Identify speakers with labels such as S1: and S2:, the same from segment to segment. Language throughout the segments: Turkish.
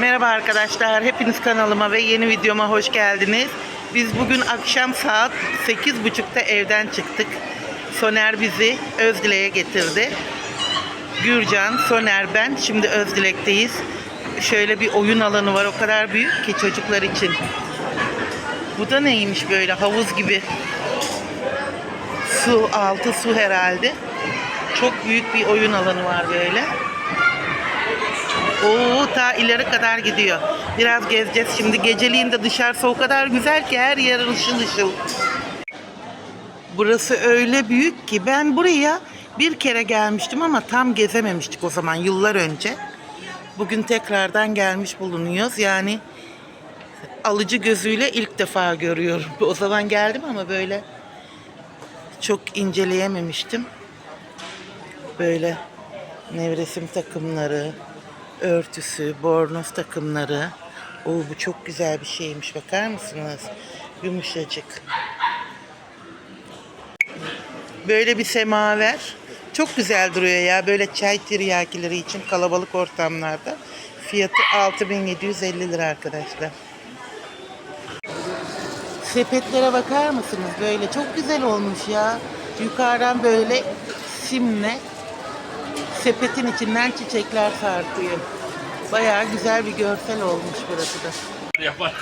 S1: Merhaba arkadaşlar, hepiniz kanalıma ve yeni videoma hoş geldiniz. Biz bugün akşam saat 8.30'da evden çıktık. Soner bizi Özdilek'e getirdi. Gürcan, Soner, ben şimdi Özdilek'teyiz. Şöyle bir oyun alanı var, o kadar büyük ki çocuklar için. Bu da neymiş böyle havuz gibi. Su, altı su herhalde. Çok büyük bir oyun alanı var böyle. Oo ta ileri kadar gidiyor. Biraz gezeceğiz şimdi. Geceliğin de dışarısı o kadar güzel ki her yer ışıl ışıl. Burası öyle büyük ki ben buraya bir kere gelmiştim ama tam gezememiştik o zaman yıllar önce. Bugün tekrardan gelmiş bulunuyoruz. Yani alıcı gözüyle ilk defa görüyorum. O zaman geldim ama böyle çok inceleyememiştim. Böyle nevresim takımları, örtüsü, bornoz takımları. Oo bu çok güzel bir şeymiş bakar mısınız? Yumuşacık. Böyle bir semaver. Çok güzel duruyor ya böyle çay tiryakileri için kalabalık ortamlarda. Fiyatı 6750 lira arkadaşlar. Sepetlere bakar mısınız? Böyle çok güzel olmuş ya. Yukarıdan böyle simle sepetin içinden çiçekler sarkıyor. Bayağı güzel bir görsel olmuş burası da.
S2: Yapar.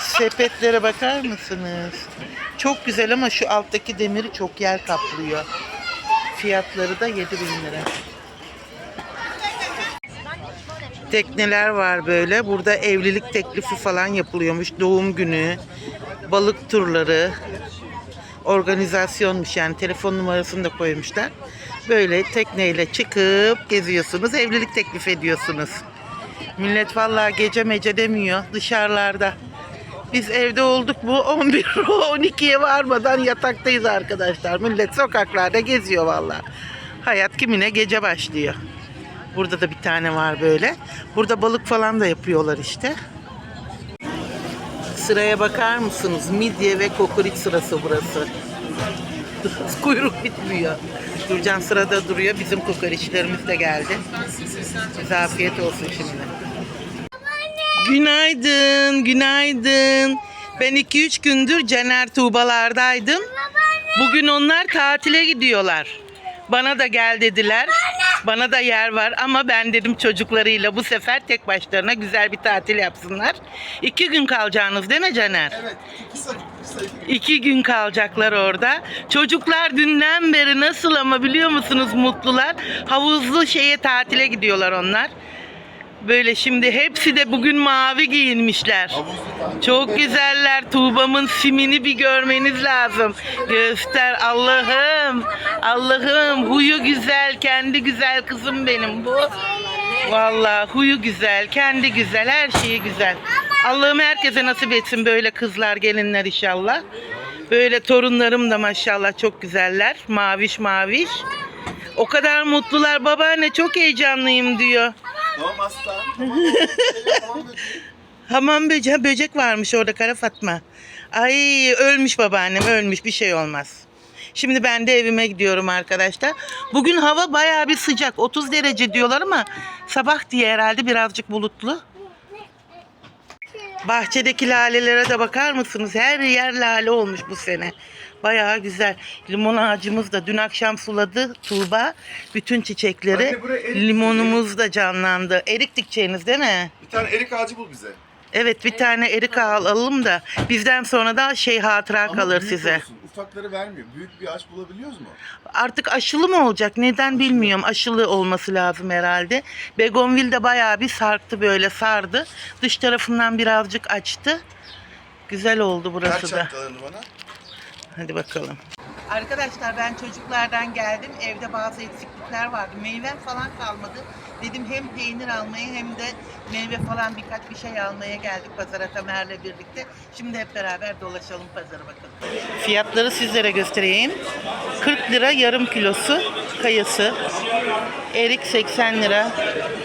S1: Sepetlere bakar mısınız? Çok güzel ama şu alttaki demiri çok yer kaplıyor. Fiyatları da 7000 lira. Tekneler var böyle. Burada evlilik teklifi falan yapılıyormuş. Doğum günü, balık turları, organizasyonmuş yani telefon numarasını da koymuşlar. Böyle tekneyle çıkıp geziyorsunuz, evlilik teklif ediyorsunuz. Millet vallahi gece mece demiyor dışarılarda. Biz evde olduk bu 11 12'ye varmadan yataktayız arkadaşlar. Millet sokaklarda geziyor vallahi. Hayat kimine gece başlıyor. Burada da bir tane var böyle. Burada balık falan da yapıyorlar işte. Sıraya bakar mısınız? Midye ve kokoreç sırası burası. Kuyruk bitmiyor. Durcan sırada duruyor. Bizim kokoreçlerimiz de geldi. Bize afiyet olsun şimdi. Günaydın, günaydın. Ben 2-3 gündür Caner Tuğbalardaydım. Bugün onlar tatile gidiyorlar. Bana da gel dediler. Bana da yer var ama ben dedim çocuklarıyla bu sefer tek başlarına güzel bir tatil yapsınlar. İki gün kalacağınız değil mi Caner?
S3: Evet. İki gün
S1: kalacaklar orada. Çocuklar dünden beri nasıl ama biliyor musunuz mutlular. Havuzlu şeye tatile gidiyorlar onlar. Böyle şimdi hepsi de bugün mavi giyinmişler. Çok güzeller. Tuğba'mın simini bir görmeniz lazım. Göster Allah'ım. Allah'ım huyu güzel, kendi güzel kızım benim bu. Vallahi huyu güzel, kendi güzel, her şeyi güzel. Allah'ım herkese nasip etsin böyle kızlar, gelinler inşallah. Böyle torunlarım da maşallah çok güzeller. Maviş maviş. O kadar mutlular. Babaanne çok heyecanlıyım diyor.
S3: Tamam tamam.
S1: Hamam böcek, böcek varmış orada Kara Fatma. Ay ölmüş babaannem ölmüş bir şey olmaz. Şimdi ben de evime gidiyorum arkadaşlar. Bugün hava bayağı bir sıcak. 30 derece diyorlar ama sabah diye herhalde birazcık bulutlu. Bahçedeki lalelere de bakar mısınız? Her yer lale olmuş bu sene. Bayağı güzel. Limon ağacımız da dün akşam suladı Tuğba. Bütün çiçekleri.
S3: Anne, buraya erik
S1: Limonumuz da canlandı. Erik dikeceğiniz değil mi?
S3: Bir tane erik ağacı bul bize.
S1: Evet bir tane erik alalım da bizden sonra da şey hatıra
S3: Ama
S1: kalır
S3: büyük
S1: size.
S3: olsun. Ufakları vermiyor. Büyük bir ağaç bulabiliyoruz mu?
S1: Artık aşılı mı olacak? Neden bilmiyorum. Aşılı olması lazım herhalde. Begonvil de bayağı bir sarktı böyle sardı. Dış tarafından birazcık açtı. Güzel oldu
S3: Ver
S1: burası da.
S3: çantalarını bana.
S1: Hadi bakalım. Arkadaşlar ben çocuklardan geldim. Evde bazı eksiklikler vardı. Meyvem falan kalmadı. Dedim hem peynir almaya hem de meyve falan birkaç bir şey almaya geldik pazara Tamer'le birlikte. Şimdi hep beraber dolaşalım pazara bakalım. Fiyatları sizlere göstereyim. 40 lira yarım kilosu kayısı. Erik 80 lira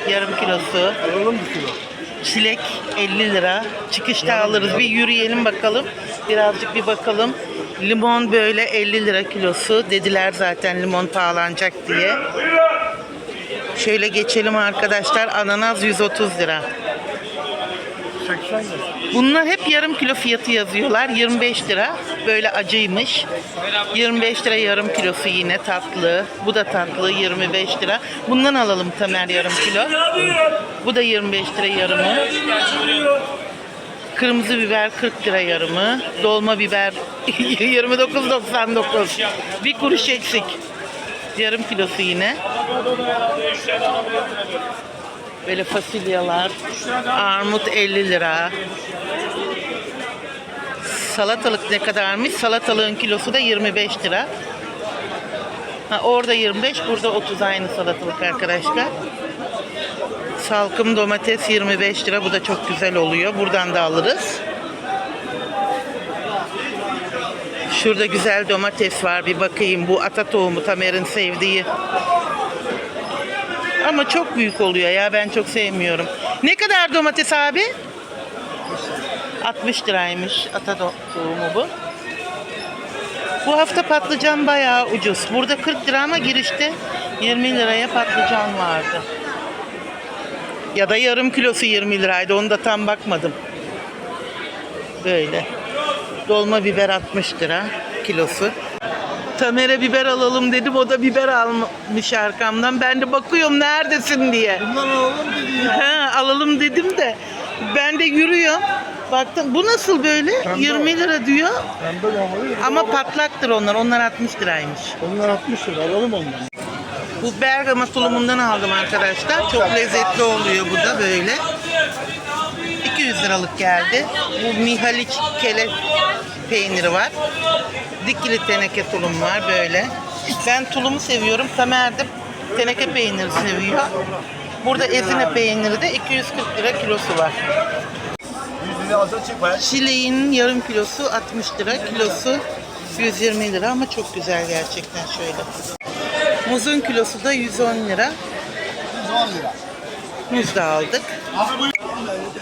S1: yarım kilosu.
S3: Alalım bir kilo.
S1: Çilek 50 lira. Çıkışta alırız. Bir yürüyelim bakalım. Birazcık bir bakalım. Limon böyle 50 lira kilosu. Dediler zaten limon pahalanacak diye. Şöyle geçelim arkadaşlar. Ananas 130 lira.
S2: 80 lira.
S1: Bunlar hep yarım kilo fiyatı yazıyorlar. 25 lira. Böyle acıymış. 25 lira yarım kilosu yine tatlı. Bu da tatlı 25 lira. Bundan alalım Tamer yarım kilo. Bu da 25 lira yarımı. Kırmızı biber 40 lira yarımı. Dolma biber 29.99. Bir kuruş eksik. Yarım kilosu yine. Böyle fasulyeler. Armut 50 lira. Salatalık ne kadarmış? Salatalığın kilosu da 25 lira. Ha, orada 25, burada 30 aynı salatalık arkadaşlar. Salkım domates 25 lira. Bu da çok güzel oluyor. Buradan da alırız. Şurada güzel domates var. Bir bakayım. Bu ata tohumu Tamer'in sevdiği. Ama çok büyük oluyor ya. Ben çok sevmiyorum. Ne kadar domates abi? 60 liraymış ata tohumu bu. Bu hafta patlıcan bayağı ucuz. Burada 40 lira ama girişte 20 liraya patlıcan vardı. Ya da yarım kilosu 20 liraydı. Onu da tam bakmadım. Böyle. Dolma biber 60 lira kilosu. Tamer'e biber alalım dedim. O da biber almış arkamdan. Ben de bakıyorum neredesin diye.
S2: Bundan alalım dedi ya.
S1: Ha, alalım dedim de ben de yürüyorum. Baktım bu nasıl böyle?
S2: Pembe
S1: 20 lira diyor.
S2: Pembe.
S1: Ama patlaktır onlar. Onlar 60 liraymış.
S2: Onlar 60 lira alalım ondan.
S1: Bu Bergama tulumundan aldım arkadaşlar. Çok lezzetli oluyor bu da böyle. 200 liralık geldi. Bu Mihaliç kele peyniri var. Dikili teneke tulum var böyle. Ben tulumu seviyorum. Tamer de teneke peyniri seviyor. Burada ezine peyniri de 240 lira kilosu var.
S3: 100 lira alsa çık bayağı.
S1: Çileğin yarım kilosu 60 lira, kilosu 120 lira ama çok güzel gerçekten şöyle. Muzun kilosu da 110 lira.
S3: 110 lira.
S1: Muz da aldık.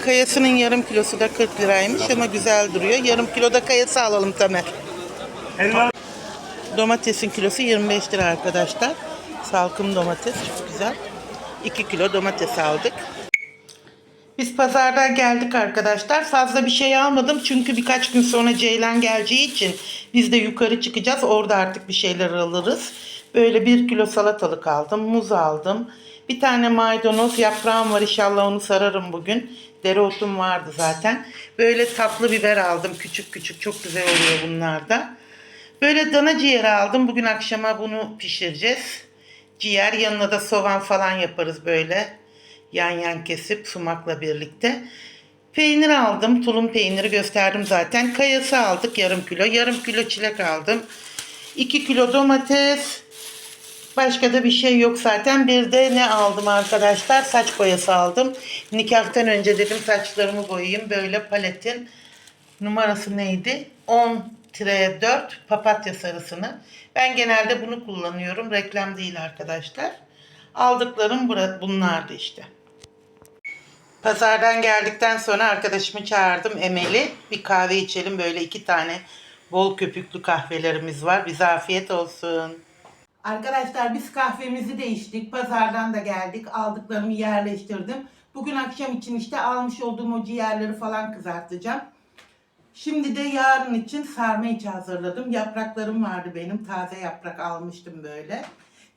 S1: Kayasının yarım kilosu da 40 liraymış ama güzel duruyor. Yarım kilo da kayası alalım Tamer. Domatesin kilosu 25 lira arkadaşlar. Salkım domates çok güzel. 2 kilo domates aldık. Biz pazardan geldik arkadaşlar. Fazla bir şey almadım çünkü birkaç gün sonra Ceylan geleceği için biz de yukarı çıkacağız. Orada artık bir şeyler alırız. Böyle bir kilo salatalık aldım, muz aldım. Bir tane maydanoz yaprağım var inşallah onu sararım bugün. Dereotum vardı zaten. Böyle tatlı biber aldım küçük küçük çok güzel oluyor bunlar da. Böyle dana ciğeri aldım. Bugün akşama bunu pişireceğiz. Ciğer yanına da soğan falan yaparız böyle. Yan yan kesip sumakla birlikte. Peynir aldım. Tulum peyniri gösterdim zaten. Kayası aldık yarım kilo. Yarım kilo çilek aldım. 2 kilo domates. Başka da bir şey yok zaten. Bir de ne aldım arkadaşlar? Saç boyası aldım. Nikahtan önce dedim saçlarımı boyayayım. Böyle paletin numarası neydi? 10 4 papatya sarısını. Ben genelde bunu kullanıyorum. Reklam değil arkadaşlar. Aldıklarım bunlardı işte. Pazardan geldikten sonra arkadaşımı çağırdım Emel'i. Bir kahve içelim böyle iki tane bol köpüklü kahvelerimiz var. Bize afiyet olsun. Arkadaşlar biz kahvemizi de içtik. Pazardan da geldik. Aldıklarımı yerleştirdim. Bugün akşam için işte almış olduğum o ciğerleri falan kızartacağım. Şimdi de yarın için sarma içi hazırladım. Yapraklarım vardı benim. Taze yaprak almıştım böyle.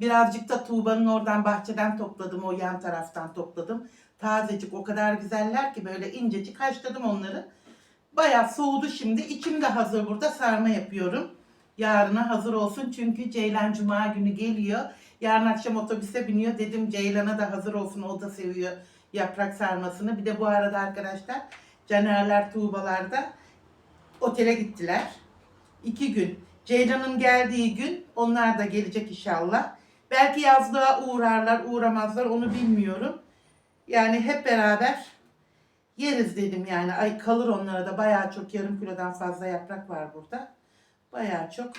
S1: Birazcık da Tuğba'nın oradan bahçeden topladım. O yan taraftan topladım. Tazecik o kadar güzeller ki böyle incecik haşladım onları. Bayağı soğudu şimdi. İçim de hazır burada sarma yapıyorum. Yarına hazır olsun çünkü Ceylan Cuma günü geliyor. Yarın akşam otobüse biniyor. Dedim Ceylan'a da hazır olsun. O da seviyor yaprak sarmasını. Bir de bu arada arkadaşlar Canerler Tuğbalar'da otele gittiler. İki gün. Ceylan'ın geldiği gün onlar da gelecek inşallah. Belki yazlığa uğrarlar, uğramazlar onu bilmiyorum. Yani hep beraber yeriz dedim yani. Ay kalır onlara da bayağı çok yarım kilodan fazla yaprak var burada. Bayağı çok.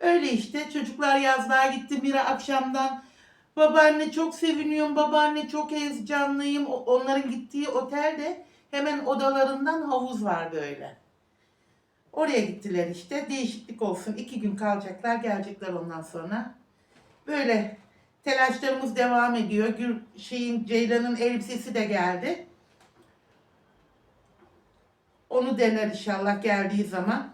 S1: Öyle işte çocuklar yazlığa gitti biri akşamdan babaanne çok seviniyorum babaanne çok heyecanlıyım. Onların gittiği otelde hemen odalarından havuz var böyle. Oraya gittiler işte. Değişiklik olsun. iki gün kalacaklar. Gelecekler ondan sonra. Böyle telaşlarımız devam ediyor. Gül, şeyin Ceylan'ın elbisesi de geldi. Onu dener inşallah geldiği zaman.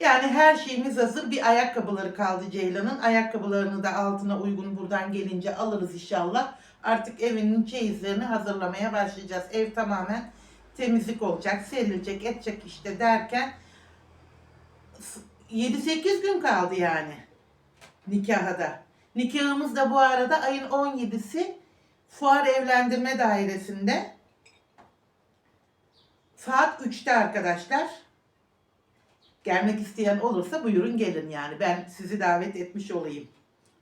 S1: Yani her şeyimiz hazır. Bir ayakkabıları kaldı Ceylan'ın. Ayakkabılarını da altına uygun buradan gelince alırız inşallah. Artık evinin çeyizlerini hazırlamaya başlayacağız. Ev tamamen temizlik olacak, serilecek, edecek işte derken 7-8 gün kaldı yani nikaha da. Nikahımız da bu arada ayın 17'si Fuar Evlendirme Dairesi'nde. Saat 3'te arkadaşlar. Gelmek isteyen olursa buyurun gelin yani. Ben sizi davet etmiş olayım.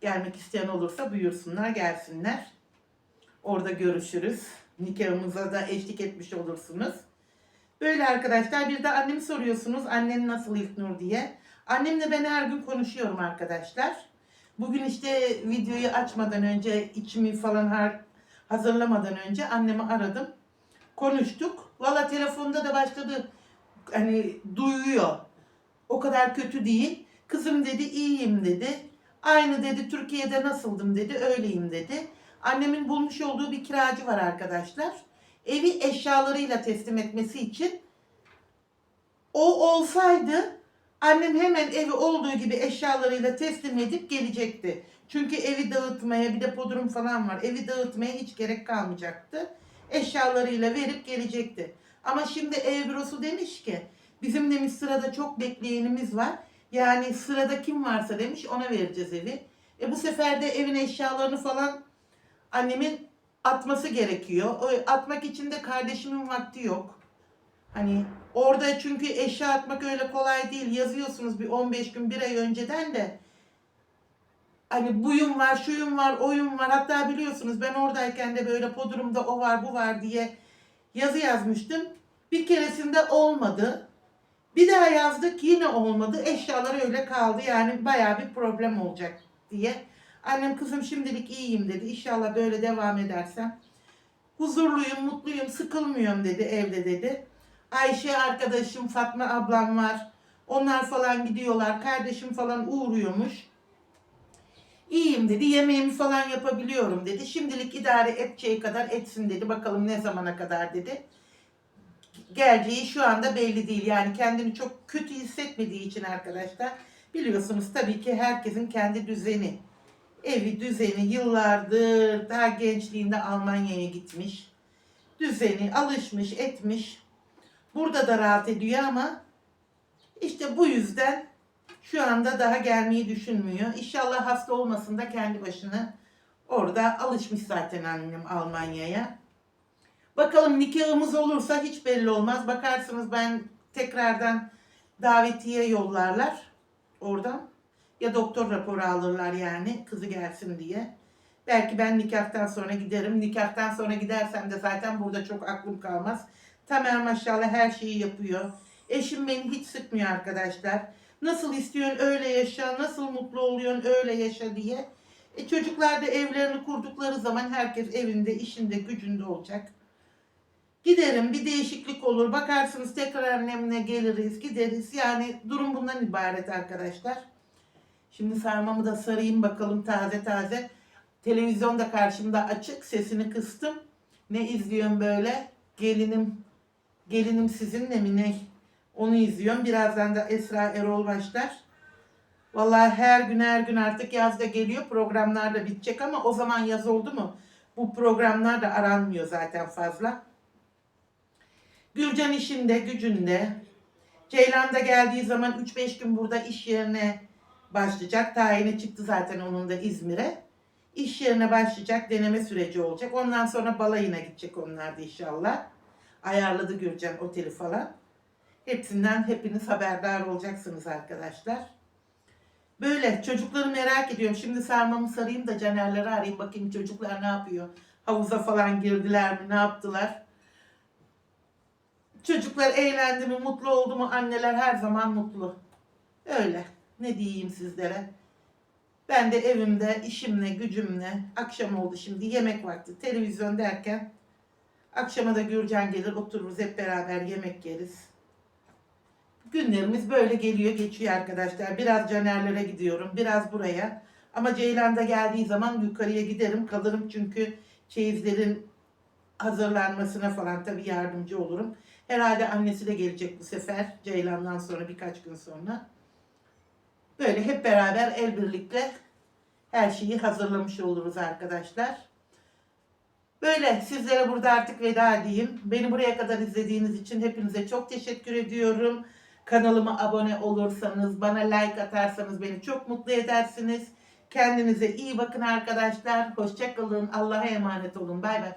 S1: Gelmek isteyen olursa buyursunlar gelsinler. Orada görüşürüz. Nikahımıza da eşlik etmiş olursunuz. Böyle arkadaşlar bir de annemi soruyorsunuz. Annen nasıl İlknur diye. Annemle ben her gün konuşuyorum arkadaşlar. Bugün işte videoyu açmadan önce içimi falan har- hazırlamadan önce annemi aradım. Konuştuk. Valla telefonda da başladı hani duyuyor. O kadar kötü değil. Kızım dedi iyiyim dedi. Aynı dedi Türkiye'de nasıldım dedi öyleyim dedi. Annemin bulmuş olduğu bir kiracı var arkadaşlar. Evi eşyalarıyla teslim etmesi için o olsaydı annem hemen evi olduğu gibi eşyalarıyla teslim edip gelecekti. Çünkü evi dağıtmaya bir de podrum falan var. Evi dağıtmaya hiç gerek kalmayacaktı. Eşyalarıyla verip gelecekti. Ama şimdi ev bürosu demiş ki bizim demiş sırada çok bekleyenimiz var. Yani sırada kim varsa demiş ona vereceğiz evi. E bu sefer de evin eşyalarını falan annemin atması gerekiyor. O atmak için de kardeşimin vakti yok. Hani orada çünkü eşya atmak öyle kolay değil. Yazıyorsunuz bir 15 gün bir ay önceden de hani buyum var, şuyum var, oyum var. Hatta biliyorsunuz ben oradayken de böyle podrumda o var, bu var diye yazı yazmıştım. Bir keresinde olmadı. Bir daha yazdık yine olmadı. Eşyalar öyle kaldı. Yani bayağı bir problem olacak diye. Annem kızım şimdilik iyiyim dedi. İnşallah böyle devam edersem. Huzurluyum, mutluyum, sıkılmıyorum dedi evde dedi. Ayşe arkadaşım, Fatma ablam var. Onlar falan gidiyorlar. Kardeşim falan uğruyormuş. İyiyim dedi. Yemeğimi falan yapabiliyorum dedi. Şimdilik idare edeceği kadar etsin dedi. Bakalım ne zamana kadar dedi. Geleceği şu anda belli değil. Yani kendini çok kötü hissetmediği için arkadaşlar. Biliyorsunuz tabii ki herkesin kendi düzeni. Evi, düzeni yıllardır daha gençliğinde Almanya'ya gitmiş. Düzeni alışmış, etmiş. Burada da rahat ediyor ama işte bu yüzden şu anda daha gelmeyi düşünmüyor. İnşallah hasta olmasın da kendi başına orada alışmış zaten annem Almanya'ya. Bakalım nikahımız olursa hiç belli olmaz. Bakarsınız ben tekrardan davetiye yollarlar oradan. Ya doktor raporu alırlar yani kızı gelsin diye. Belki ben nikahtan sonra giderim. Nikahtan sonra gidersem de zaten burada çok aklım kalmaz. Tamer maşallah her şeyi yapıyor. Eşim beni hiç sıkmıyor arkadaşlar. Nasıl istiyorsun öyle yaşa, nasıl mutlu oluyorsun öyle yaşa diye. E çocuklar da evlerini kurdukları zaman herkes evinde, işinde, gücünde olacak. Giderim bir değişiklik olur. Bakarsınız tekrar annemle geliriz, gideriz. Yani durum bundan ibaret arkadaşlar. Şimdi sarmamı da sarayım bakalım taze taze. Televizyon da karşımda açık. Sesini kıstım. Ne izliyorum böyle? Gelinim Gelinim sizinle mi ne? Onu izliyorum. Birazdan da Esra Erol başlar. Vallahi her gün her gün artık yaz da geliyor. Programlar da bitecek ama o zaman yaz oldu mu? Bu programlar da aranmıyor zaten fazla. Gülcan işinde, gücünde. Ceylan da geldiği zaman 3-5 gün burada iş yerine başlayacak. Tayini çıktı zaten onun da İzmir'e. İş yerine başlayacak, deneme süreci olacak. Ondan sonra balayına gidecek onlar da inşallah. Ayarladı Gürcan oteli falan. Hepsinden hepiniz haberdar olacaksınız arkadaşlar. Böyle çocukları merak ediyorum. Şimdi sarmamı sarayım da Caner'leri arayayım bakayım çocuklar ne yapıyor. Havuza falan girdiler mi ne yaptılar. Çocuklar eğlendi mi mutlu oldu mu anneler her zaman mutlu. Öyle ne diyeyim sizlere. Ben de evimde işimle gücümle akşam oldu şimdi yemek vakti televizyon derken akşama da Gürcan gelir otururuz hep beraber yemek yeriz. Günlerimiz böyle geliyor geçiyor arkadaşlar. Biraz Caner'lere gidiyorum biraz buraya. Ama Ceylan da geldiği zaman yukarıya giderim kalırım çünkü çeyizlerin hazırlanmasına falan tabii yardımcı olurum. Herhalde annesi de gelecek bu sefer. Ceylan'dan sonra birkaç gün sonra. Böyle hep beraber el birlikte her şeyi hazırlamış oluruz arkadaşlar. Böyle sizlere burada artık veda edeyim. Beni buraya kadar izlediğiniz için hepinize çok teşekkür ediyorum. Kanalıma abone olursanız, bana like atarsanız beni çok mutlu edersiniz. Kendinize iyi bakın arkadaşlar. Hoşçakalın. Allah'a emanet olun. Bay bay.